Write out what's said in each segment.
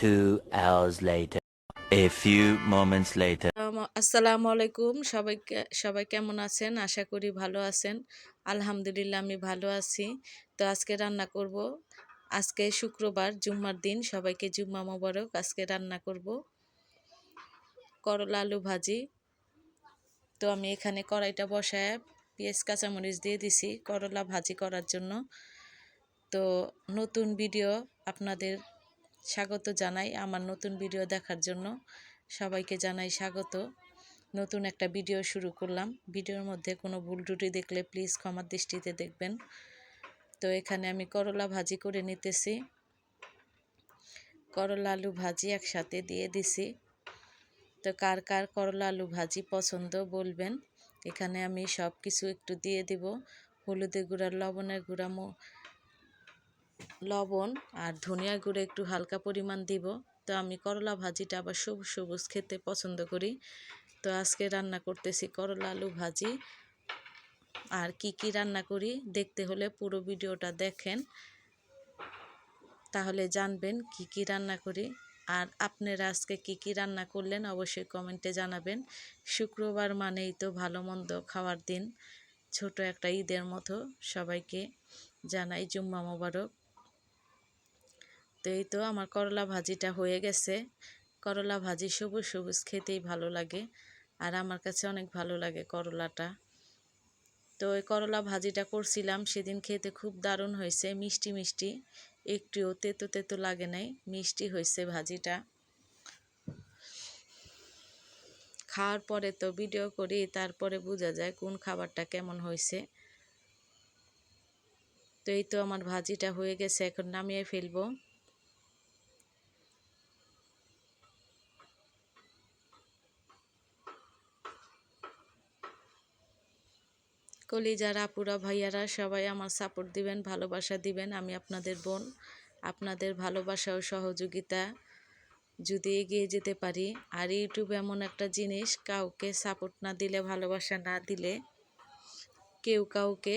Two hours later. A few moments later. আসসালামু আলাইকুম। সবাইকে সবাই কেমন আছেন? আশা করি ভালো আছেন। আলহামদুলিল্লাহ, আমি ভালো আছি। তো আজকে রান্না করব। আজকে শুক্রবার, জুম্মার দিন। সবাইকে জুম্মা মোবারক। আজকে রান্না করব করলা আলু ভাজি। তো আমি এখানে কড়াইটা বসায় পেঁয়াজ, কাঁচামরিচ দিয়ে দিছি করলা ভাজি করার জন্য। তো নতুন ভিডিও আপনাদের স্বাগত জানাই আমার নতুন ভিডিও দেখার জন্য। সবাইকে জানাই স্বাগত। নতুন একটা ভিডিও শুরু করলাম। ভিডিওর মধ্যে কোনো ভুল ত্রুটি দেখলে প্লিজ ক্ষমার দৃষ্টিতে দেখবেন। তো এখানে আমি করলা ভাজি করে নিতেছি। করলা আলু ভাজি একসাথে দিয়ে দিছি। তো কার কার করলা আলু ভাজি পছন্দ বলবেন। এখানে আমি সব কিছু একটু দিয়ে দিব। হলুদের গুঁড়া, লবণের গুঁড়া লবণ আর ধনিয়া গুঁড়ো একটু হালকা পরিমাণ দিব। তো আমি করলা ভাজিটা আবার সবুজ সবুজ খেতে পছন্দ করি। তো আজকে রান্না করতেছি করলা আলু ভাজি। আর কি কি রান্না করি দেখতে হলে পুরো ভিডিওটা দেখেন। তাহলে জানবেন কি কি রান্না করি। আর আপনারা আজকে কি কি রান্না করলেন অবশ্যই কমেন্টে জানাবেন। শুক্রবার মানেই তো ভালো মন্দ খাওয়ার দিন। ছোট একটা ঈদের মতো সবাইকে জানাই জুম্মা মোবারক। তো এই তো আমার করলা ভাজিটা হয়ে গেছে। করলা ভাজি সবুজ সবুজ খেতেই ভালো লাগে আর আমার কাছে অনেক ভালো লাগে করলাটা। তো ওই করলা ভাজিটা করছিলাম, সেদিন খেতে খুব দারুণ হয়েছে, মিষ্টি মিষ্টি, একটুও তেতো তেতো লাগে নাই, মিষ্টি হয়েছে ভাজিটা। খাওয়ার পরে তো ভিডিও করি, তারপরে বোঝা যায় কোন খাবারটা কেমন হয়েছে। তো এই তো আমার ভাজিটা হয়ে গেছে, এখন নামিয়ে ফেলব। কলিজার আপুরা, ভাইয়ারা, সবাই আমার সাপোর্ট দিবেন, ভালোবাসা দিবেন। আমি আপনাদের বোন, আপনাদের ভালোবাসা ও সহযোগিতা যদি এগিয়ে যেতে পারি। আর ইউটিউব এমন একটা জিনিস, কাউকে সাপোর্ট না দিলে, ভালোবাসা না দিলে কেউ কাউকে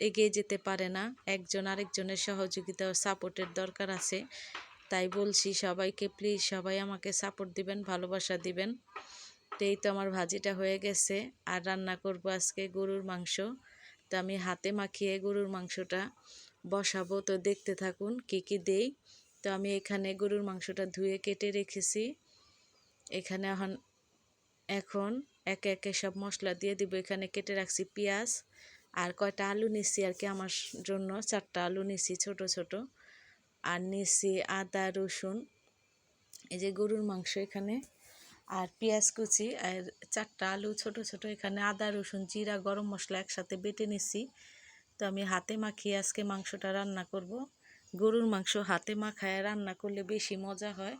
এগিয়ে যেতে পারে না। একজন আরেকজনের সহযোগিতা ও সাপোর্টের দরকার আছে। তাই বলছি সবাইকে প্লিজ সবাই আমাকে সাপোর্ট দিবেন, ভালোবাসা দিবেন। তো এই তো আমার ভাজিটা হয়ে গেছে। আর রান্না করব আজকে গরুর মাংস। তো আমি হাতে মাখিয়ে গরুর মাংসটা বসাবো। তো দেখতে থাকুন কি কি দেই। তো আমি এখানে গরুর মাংসটা ধুয়ে কেটে রেখেছি। এখানে এখন এখন একে একে সব মশলা দিয়ে দিব। এখানে কেটে রাখছি পেঁয়াজ। আর কয়টা আলু নিছি আর কি আমার জন্য। চারটা আলু নিছি ছোট ছোট। আর নিছি আদা, রসুন। এই যে গরুর মাংস এখানে। আর পেঁয়াজ কুচি আর চারটা আলু ছোট ছোট। এখানে আদা, রসুন, জিরা, গরম মশলা একসাথে বেটে নিছি। তো আমি হাতে মাখিয়ে আজকে মাংসটা রান্না করব। গরুর মাংস হাতে মাখায় রান্না করলে বেশি মজা হয়।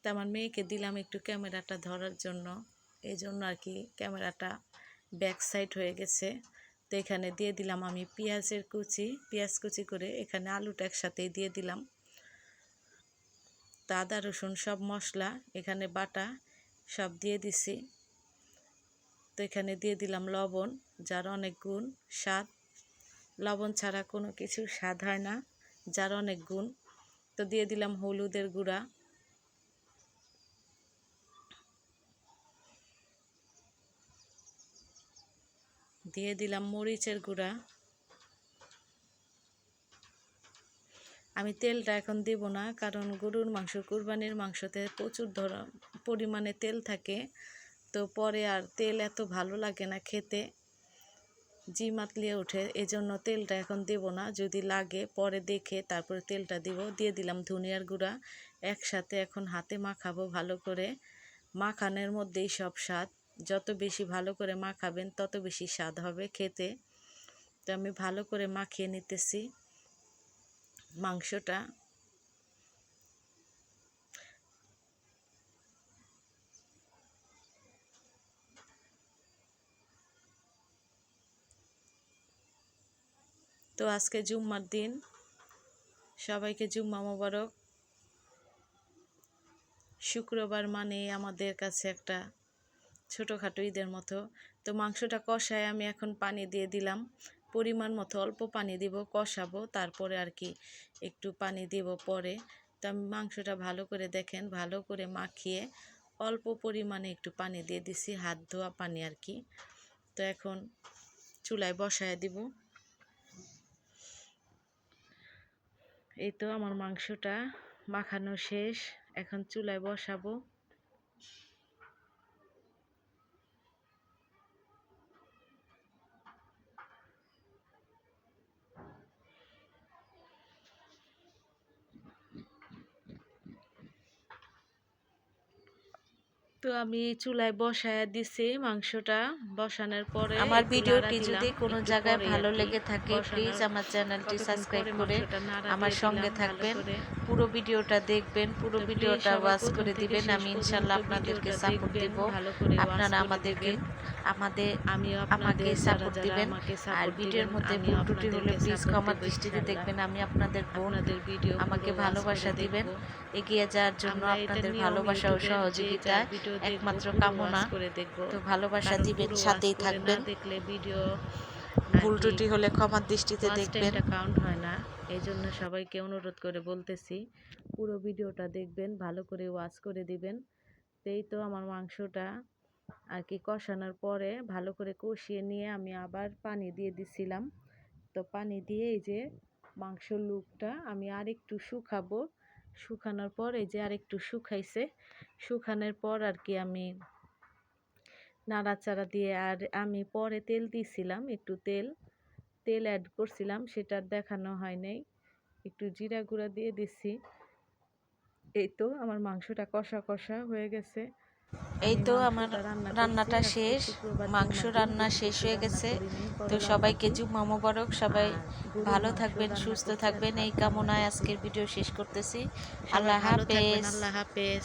তো আমার মেয়েকে দিলাম একটু ক্যামেরাটা ধরার জন্য। এই জন্য আর কি ক্যামেরাটা ব্যাক সাইড হয়ে গেছে। তো এখানে দিয়ে দিলাম আমি পেঁয়াজের কুচি। পেঁয়াজ কুচি করে এখানে আলুটা একসাথেই দিয়ে দিলাম। তা আদা, রসুন সব মশলা, এখানে বাটা সব দিয়ে দিছি। তো এখানে দিয়ে দিলাম লবণ, যার অনেক গুণ স্বাদ। লবণ ছাড়া কোনো কিছু স্বাদ হয় না, যার অনেক গুণ। তো দিয়ে দিলাম হলুদের গুঁড়া। দিয়ে দিলাম মরিচের গুঁড়া। আমি তেলটা এখন দেব না, কারণ গরুর মাংস, কুরবানির মাংসতে প্রচুর ধর, পরিমাণে তেল থাকে। তো পরে আর তেল এত ভালো লাগে না খেতে জি মাতলিয়ে ওঠে, এজন্য তেলটা এখন দেব না। যদি লাগে, পরে দেখে তারপরে তেলটা দিব। দিয়ে দিলাম ধনিয়ার গুঁড়া, একসাথে এখন হাতে মাখাবো ভালো করে। মাখানোর মধ্যেই সব স্বাদ, যত বেশি ভালো করে মাখাবেন, তত বেশি স্বাদ হবে খেতে। তো আমি ভালো করে মাখিয়ে নিতেছি। মাংসটা। তো আজকে জুম্মার দিন। সবাইকে জুম্মা মোবারক। শুক্রবার মানে আমাদের কাছে একটা ছোটোখাটো ঈদের মতো। তো মাংসটা কষায় আমি এখন পানি দিয়ে দিলাম। পরিমাণ মতো অল্প পানি দিব, কষাবো, তারপরে আর কি একটু পানি দিব পরে। তো মাংসটা ভালো করে দেখেন, ভালো করে মাখিয়ে অল্প পরিমাণে একটু পানি দিয়ে দিছি, হাত ধোয়া পানি আর কি। তো এখন চুলায় বসায় দিব। এই তো আমার মাংসটা মাখানো শেষ, এখন চুলায় বসাবো। তো আমি চুলায় বসায় দিছি মাংসটা। বসানোর পরে আমার ভিডিওটি যদি কোনো জায়গায় ভালো লেগে থাকে প্লিজ আমার চ্যানেলটি সাবস্ক্রাইব করে আমার সঙ্গে থাকবেন পুরো ভিডিওটা দেখবেন পুরো ভিডিওটা ওয়াচ করে দিবেন আমি ইনশাল্লাহ আপনাদেরকে সাপোর্ট দিব। আপনারা আমাদেরকে আমাদের আমিও আমাকে আপনাদের সাপোর্ট দিবেন। আর ভিডিওর মধ্যে ভুল ত্রুটি হলে প্লিজ দেব দৃষ্টিতে দেখবেন আমি আপনাদের বোন আপনাদের ভিডিও আমাকে ভালোবাসা দিবেন। এগিয়ে যাওয়ার জন্য আপনাদের ভালোবাসা ও সহযোগিতা একমাত্র কামনা। করে দেখব। তো ভালোবাসা দিবেন সাথেই থাকবেন। দেখলে ভিডিও ভুল ত্রুটি হলে ক্ষমার দৃষ্টিতে দেখবেন। কাউন্ট হয় না এই জন্য সবাইকে অনুরোধ করে বলতেছি পুরো ভিডিওটা দেখবেন ভালো করে ওয়াচ করে দিবেন। এই তো আমার মাংসটা আর কি কষানোর পরে ভালো করে কষিয়ে নিয়ে আমি আবার পানি দিয়ে দিছিলাম। তো পানি দিয়ে এই যে মাংস লুকটা আমি আর একটু শুকাবো। শুকানোর পর এই যে আর একটু শুকাইছে, শুকানোর পর আর কি আমি নাড়াচাড়া দিয়ে আর আমি পরে তেল দিছিলাম, একটু তেল তেল অ্যাড করছিলাম, সেটা দেখানো হয় নাই। একটু জিরা গুঁড়া দিয়ে দিছি। এই তো আমার মাংসটা কষা কষা হয়ে গেছে। এই তো আমার রান্নাটা শেষ মাংস রান্না শেষ হয়ে গেছে। তো সবাই সবাইকে। জুম্মা মোবারক সবাই ভালো থাকবেন সুস্থ থাকবেন। এই কামনায় আজকের ভিডিও শেষ করতেছি। আল্লাহ হাফেজ। আল্লাহ হাফেজ।